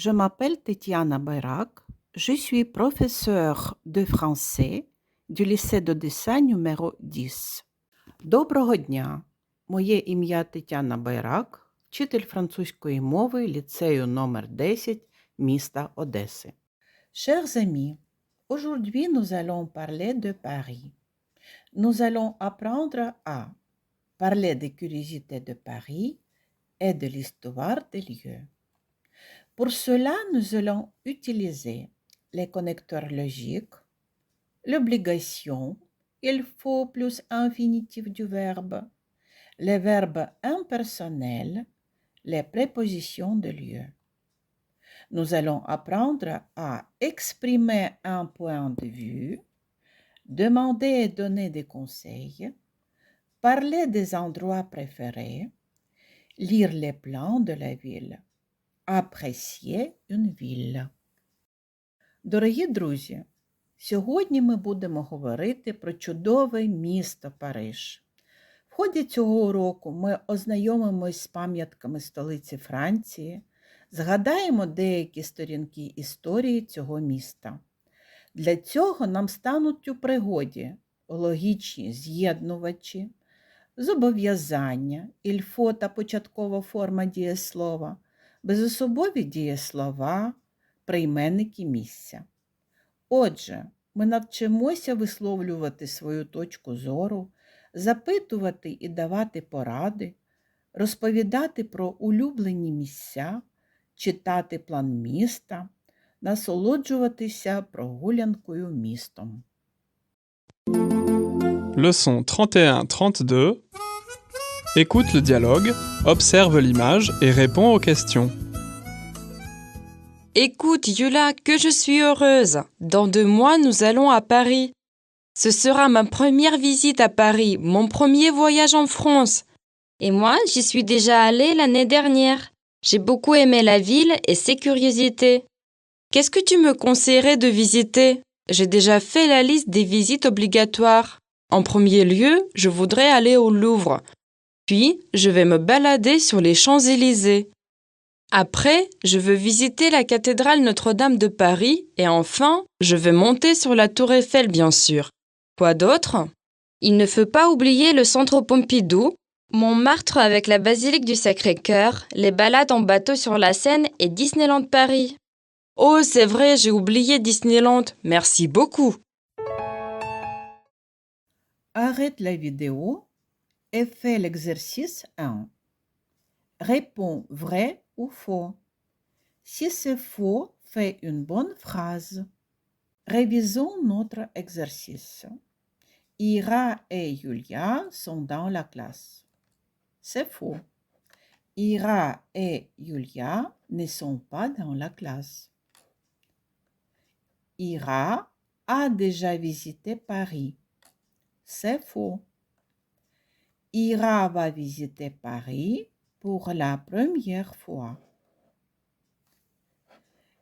Je m'appelle Tetiana Bayrak. Je suis professeure de français du lycée d'Odessa numéro 10. Доброго дня! Моє ім'я Тетяна Байрак, вчитель французької мови ліцею номер 10 міста Одеси. Chers amis, aujourd'hui nous allons parler de Paris. Nous allons apprendre à parler des curiosités de Paris et de l'histoire des lieux. Pour cela, nous allons utiliser les connecteurs logiques, l'obligation, il faut plus infinitif du verbe, les verbes impersonnels, les prépositions de lieu. Nous allons apprendre à exprimer un point de vue, demander et donner des conseils, parler des endroits préférés, lire les plans de la ville, apprécier une. Дорогі друзі, сьогодні ми будемо говорити про чудове місто Париж. В ході цього уроку ми ознайомимось з пам'ятками столиці Франції, згадаємо деякі сторінки історії цього міста. Для цього нам стануть у пригоді логічні з'єднувачі, зобов'язання, ільфо та початкова форма дієслова, безособові дієслова, прийменники місця. Отже, ми навчимося висловлювати свою точку зору, запитувати і давати поради, розповідати про улюблені місця, читати план міста, насолоджуватися прогулянкою містом. Leçon 31-32. Écoute le dialogue, observe l'image et réponds aux questions. Écoute, Yula, que je suis heureuse. Dans deux mois, nous allons à Paris. Ce sera ma première visite à Paris, mon premier voyage en France. Et moi, j'y suis déjà allée l'année dernière. J'ai beaucoup aimé la ville et ses curiosités. Qu'est-ce que tu me conseillerais de visiter? J'ai déjà fait la liste des visites obligatoires. En premier lieu, je voudrais aller au Louvre. Puis, je vais me balader sur les Champs-Élysées. Après, je veux visiter la cathédrale Notre-Dame de Paris et enfin, je vais monter sur la tour Eiffel bien sûr. Quoi d'autre? Il ne faut pas oublier le centre Pompidou, Montmartre avec la basilique du Sacré-Cœur, les balades en bateau sur la Seine et Disneyland Paris. Oh, c'est vrai, j'ai oublié Disneyland. Merci beaucoup. Arrête la vidéo et fais l'exercice 1. Réponds vrai ou faux. Si c'est faux, fais une bonne phrase. Révisons notre exercice. Ira et Julia sont dans la classe. C'est faux. Ira et Julia ne sont pas dans la classe. Ira a déjà visité Paris. C'est faux. Ira va visiter Paris pour la première fois.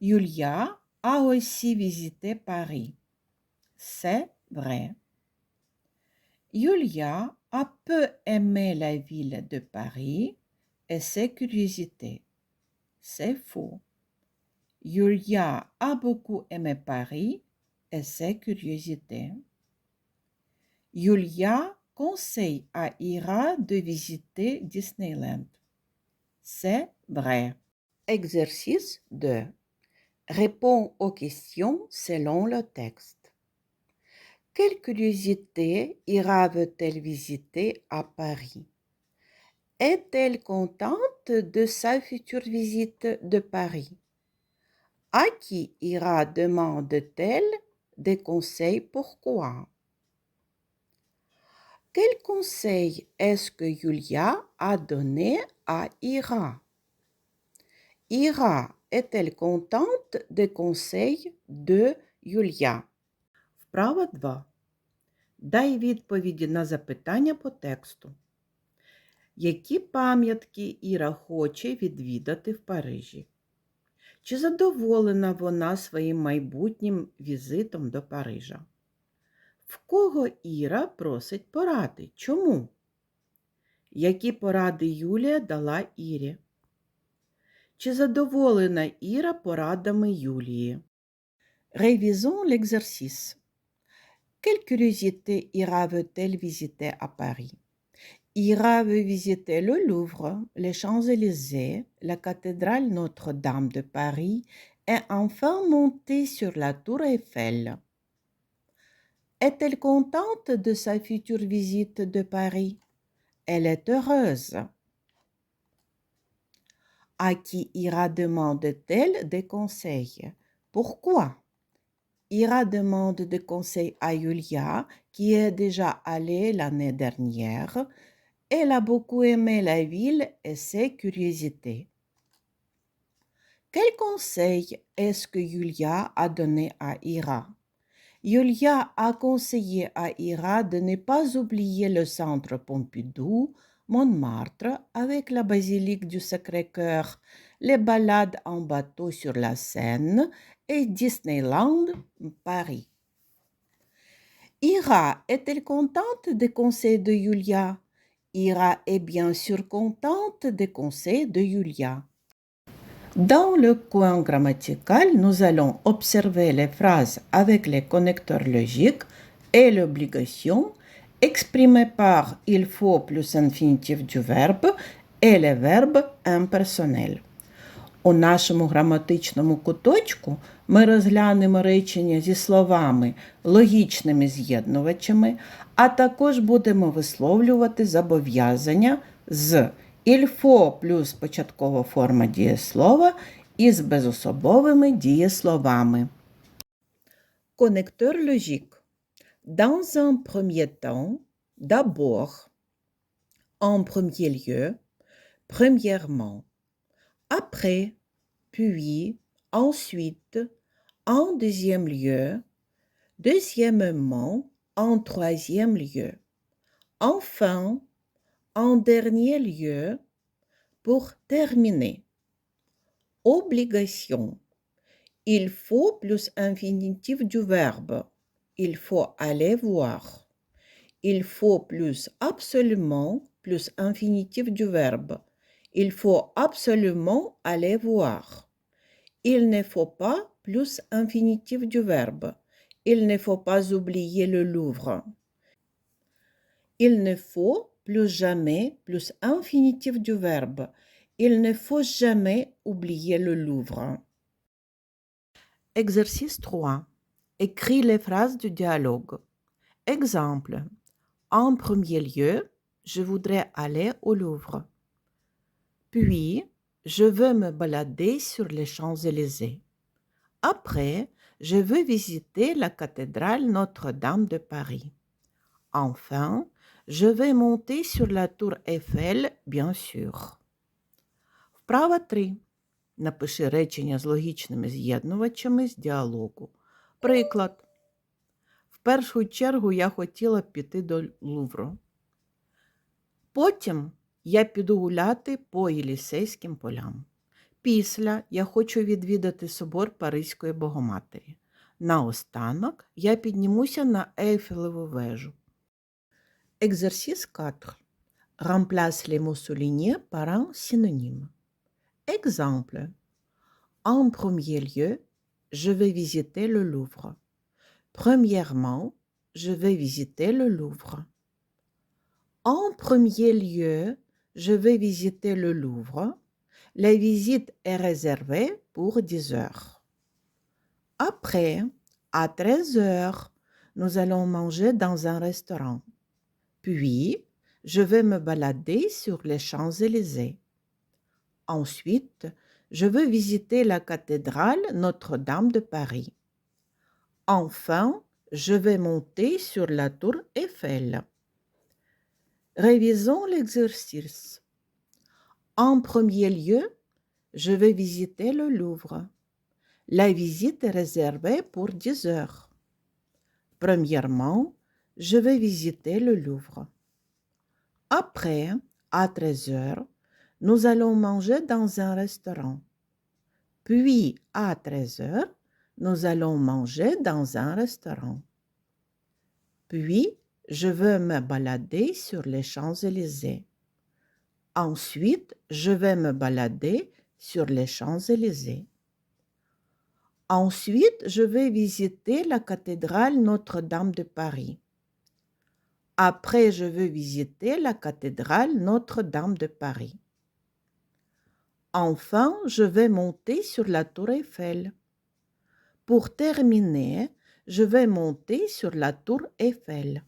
Julia a aussi visité Paris. C'est vrai. Julia a peu aimé la ville de Paris et ses curiosités. C'est faux. Julia a beaucoup aimé Paris et ses curiosités. Julia conseille à Ira de visiter Disneyland. C'est vrai. Exercice 2. Réponds aux questions selon le texte. Quelle curiosité Ira veut-elle visiter à Paris? Est-elle contente de sa future visite de Paris? À qui Ira demande-t-elle des conseils Pourquoi Quel conseil est-ce que Julia a donné à Ira Ira est-elle contente des conseils de Юлія? Вправа 2. Дай відповіді на запитання по тексту. Які пам'ятки Іра хоче відвідати в Парижі? Чи задоволена вона своїм майбутнім візитом до Парижа? В кого Іра просить поради? Чому? Які поради Юлія дала Ірі? Чи задоволена Іра порадами Юлії? Révisons l'exercice. Quelle curiosité Ira veut-elle visiter à Paris Ira veut visiter le Louvre, les Champs-Élysées, la cathédrale Notre-Dame de Paris et enfin monter sur la tour Eiffel. Est-elle contente de sa future visite de Paris? Elle est heureuse. À qui Ira demande-t-elle des conseils? Pourquoi? Ira demande des conseils à Yulia, qui est déjà allée l'année dernière. Elle a beaucoup aimé la ville et ses curiosités. Quel conseil est-ce que Yulia a donné à Ira? Yulia a conseillé à Ira de ne pas oublier le centre Pompidou, Montmartre, avec la basilique du Sacré-Cœur, les balades en bateau sur la Seine et Disneyland, Paris. Ira est-elle contente des conseils de Yulia? Ira est bien sûr contente des conseils de Yulia. Dans le coin grammatical, nous allons observer les phrases avec les connecteurs logiques et l'obligation exprimées par il faut plus infinitif du verbe et le verbe impersonnel. У нашому граматичному куточку ми розглянемо речення зі словами, логічними з'єднувачами, а також будемо висловлювати зобов'язання з il faut плюс початкова форма дієслова із безособовими дієсловами. Connecteur logique. Dans un premier temps, d'abord, en premier lieu, premièrement, après, puis, ensuite, en deuxième lieu, deuxièmement, en troisième lieu, enfin, en dernier lieu, pour terminer. Obligation. Il faut plus infinitif du verbe. Il faut aller voir. Il faut plus absolument plus infinitif du verbe. Il faut absolument aller voir. Il ne faut pas plus infinitif du verbe. Il ne faut pas oublier le Louvre. Il ne faut plus jamais plus infinitif du verbe. Il ne faut jamais oublier le Louvre. Exercice 3. Écris les phrases du dialogue. Exemple. En premier lieu, je voudrais aller au Louvre. Puis, je veux me balader sur les Champs-Élysées. Après, je veux visiter la cathédrale Notre-Dame de Paris. Enfin, je vais monter sur la tour Eiffel, bien sûr. Вправа 3. Напиши речення з логічними з'єднувачами з діалогу. Приклад. В першу чергу я хотіла піти до Лувру. Потім я піду гуляти по Єлісейським полям. Після я хочу відвідати собор Паризької Богоматері. Наостанок я піднімуся на Ейфелеву вежу. Exercice 4. Remplace les mots soulignés par un synonyme. Exemple. En premier lieu, je vais visiter le Louvre. Premièrement, je vais visiter le Louvre. En premier lieu, je vais visiter le Louvre. La visite est réservée pour 10 heures. Après, à 13 heures, nous allons manger dans un restaurant. Puis, je vais me balader sur les Champs-Élysées. Ensuite, je veux visiter la cathédrale Notre-Dame de Paris. Enfin, je vais monter sur la tour Eiffel. Révisons l'exercice. En premier lieu, je vais visiter le Louvre. La visite est réservée pour 10 heures. Premièrement, je vais visiter le Louvre. Après, à 13 heures, nous allons manger dans un restaurant. Puis, à 13 heures, nous allons manger dans un restaurant. Puis, je veux me balader sur les Champs-Élysées. Ensuite, je vais me balader sur les Champs-Élysées. Ensuite, je vais visiter la cathédrale Notre-Dame de Paris. Après, je veux visiter la cathédrale Notre-Dame de Paris. Enfin, je vais monter sur la tour Eiffel. Pour terminer, je vais monter sur la tour Eiffel.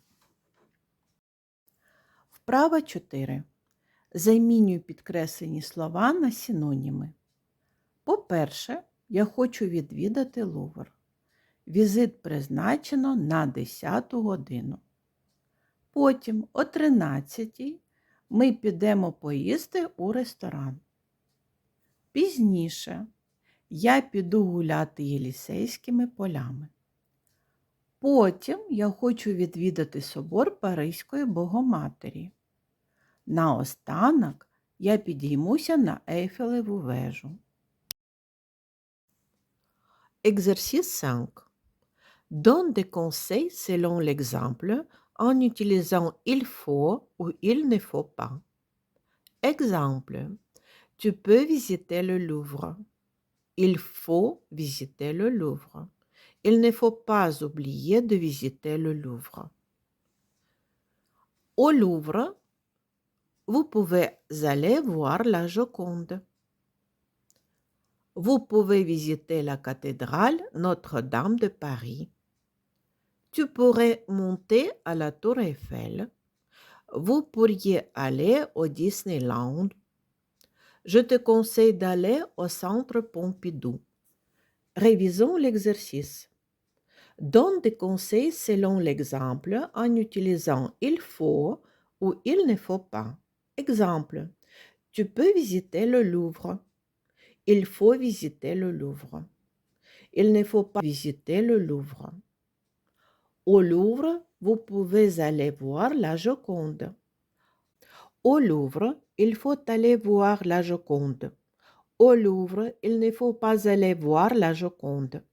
Вправа 4. Замінюй підкреслені слова на синоніми. По-перше, я хочу відвідати Лувр. Візит призначено на 10 годину. Потім о 13 ми підемо поїсти у ресторан. Пізніше я піду гуляти Єлісейськими полями. Потім я хочу відвідати собор Паризької Богоматері. Наостанок я підіймуся на Ейфелеву вежу. Exercice 5. Donne des conseils selon l'exemple en utilisant il faut ou il ne faut pas. Exemple. Tu peux visiter le Louvre. Il faut visiter le Louvre. Il ne faut pas oublier de visiter le Louvre. Au Louvre, vous pouvez aller voir la Joconde. Vous pouvez visiter la cathédrale Notre-Dame de Paris. Tu pourrais monter à la tour Eiffel. Vous pourriez aller au Disneyland. Je te conseille d'aller au centre Pompidou. Révisons l'exercice. Donne des conseils selon l'exemple en utilisant il faut ou il ne faut pas. Exemple. Tu peux visiter le Louvre. Il faut visiter le Louvre. Il ne faut pas visiter le Louvre. Au Louvre, vous pouvez aller voir la Joconde. Au Louvre, il faut aller voir la Joconde. Au Louvre, il ne faut pas aller voir la Joconde.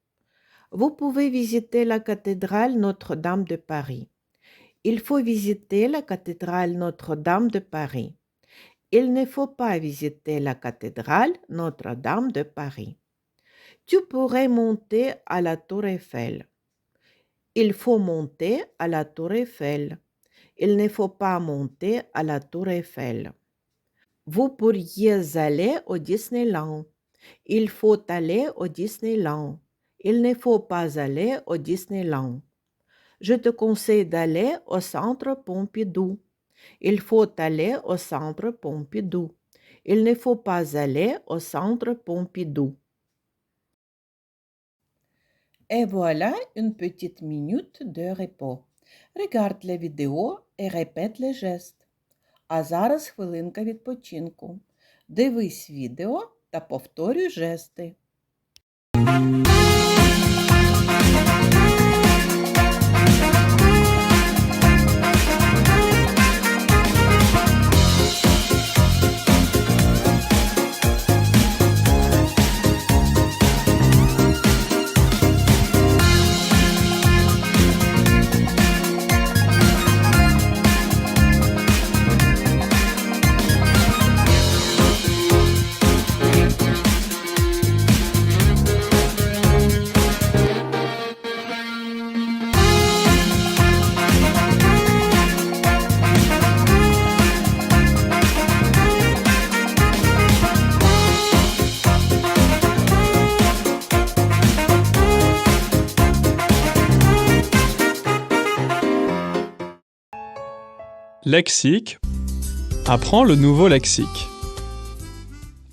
Vous pouvez visiter la cathédrale Notre-Dame de Paris. Il faut visiter la cathédrale Notre-Dame de Paris. Il ne faut pas visiter la cathédrale Notre-Dame de Paris. Tu pourrais monter à la tour Eiffel. Il faut monter à la tour Eiffel. Il ne faut pas monter à la tour Eiffel. Vous pourriez aller au Disneyland. Il faut aller au Disneyland. Il ne faut pas aller au Disneyland. Je te conseille d'aller au centre Pompidou. Il faut aller au centre Pompidou. Il ne faut pas aller au centre Pompidou. Et voilà une petite minute de repos. Regarde les vidéos et répète les gestes. А зараз хвилинка відпочинку. Дивись відео та повторюй жести. Lexique. Apprends le nouveau lexique.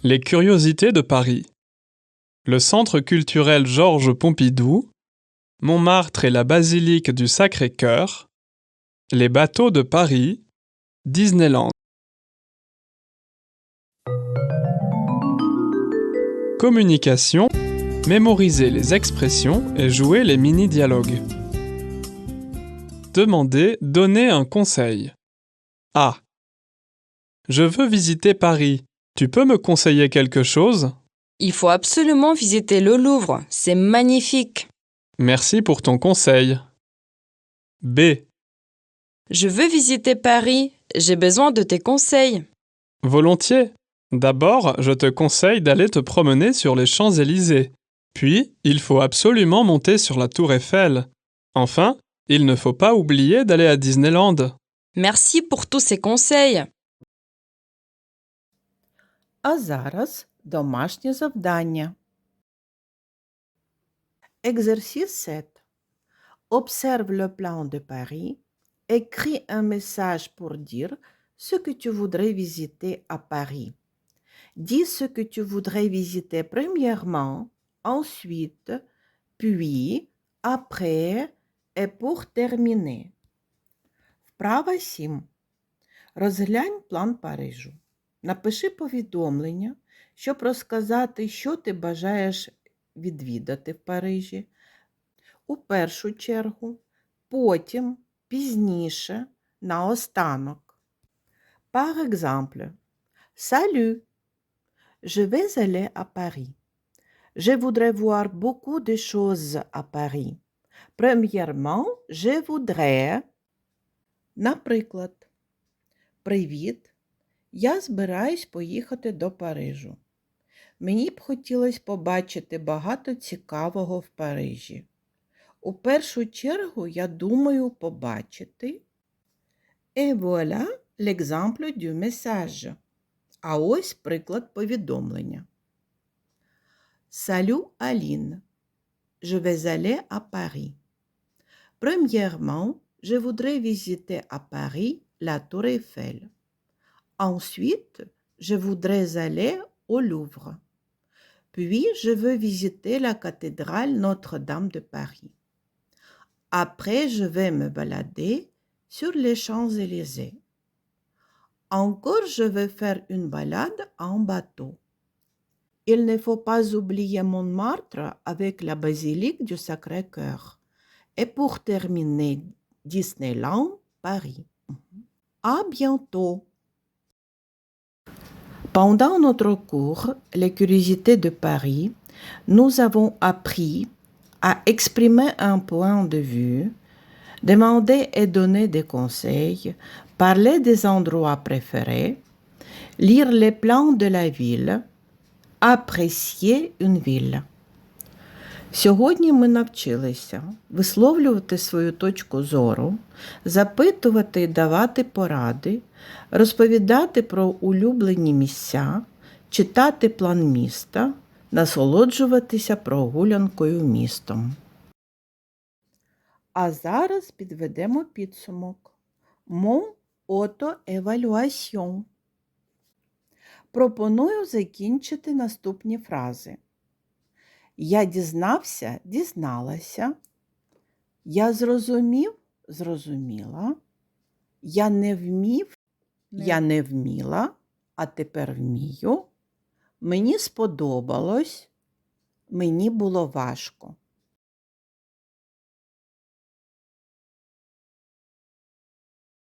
Les curiosités de Paris. Le centre culturel Georges Pompidou. Montmartre et la basilique du Sacré-Cœur. Les bateaux de Paris. Disneyland. Communication. Mémoriser les expressions et jouer les mini-dialogues. Demander, donner un conseil. A. Je veux visiter Paris. Tu peux me conseiller quelque chose? Il faut absolument visiter le Louvre, c'est magnifique. Merci pour ton conseil. B. Je veux visiter Paris, j'ai besoin de tes conseils. Volontiers. D'abord, je te conseille d'aller te promener sur les Champs-Élysées. Puis, il faut absolument monter sur la tour Eiffel. Enfin, il ne faut pas oublier d'aller à Disneyland. Merci pour tous ces conseils. А зараз домашнє завдання. Exercice 7. Observe le plan de Paris. Écris un message pour dire ce que tu voudrais visiter à Paris. Dis ce que tu voudrais visiter premièrement, ensuite, puis, après et pour terminer. Вправа 7. Розглянь план Парижу. Напиши повідомлення, щоб розказати, що ти бажаєш відвідати в Парижі. У першу чергу, потім, пізніше, наостанок. Par exemple, Salut, je vais aller à Paris. Je voudrais voir beaucoup de choses à Paris. Premièrement, je voudrais, наприклад, Привіт, я збираюсь поїхати до Парижу. Мені б хотілося побачити багато цікавого в Парижі. У першу чергу я думаю побачити. Et voilà l'exemple du message. А ось приклад повідомлення. Salut Aline. Je vais aller à Paris. Premièrement, je voudrais visiter à Paris la Tour Eiffel. Ensuite, je voudrais aller au Louvre. Puis, je veux visiter la cathédrale Notre-Dame de Paris. Après, je vais me balader sur les Champs-Élysées. Encore, je vais faire une balade en bateau. Il ne faut pas oublier Montmartre avec la basilique du Sacré-Cœur. Et pour terminer, Disneyland, Paris. À bientôt. Pendant notre cours, Les curiosités de Paris, nous avons appris à exprimer un point de vue, demander et donner des conseils, parler des endroits préférés, lire les plans de la ville, apprécier une ville. Сьогодні ми навчилися висловлювати свою точку зору, запитувати і давати поради, розповідати про улюблені місця, читати план міста, насолоджуватися прогулянкою містом. А зараз підведемо підсумок. Mon auto-évaluation. Пропоную закінчити наступні фрази. Я дізнався, дізналася. Я зрозумів, зрозуміла. Я не вмів, я не вміла, а тепер вмію. Мені сподобалось, мені було важко.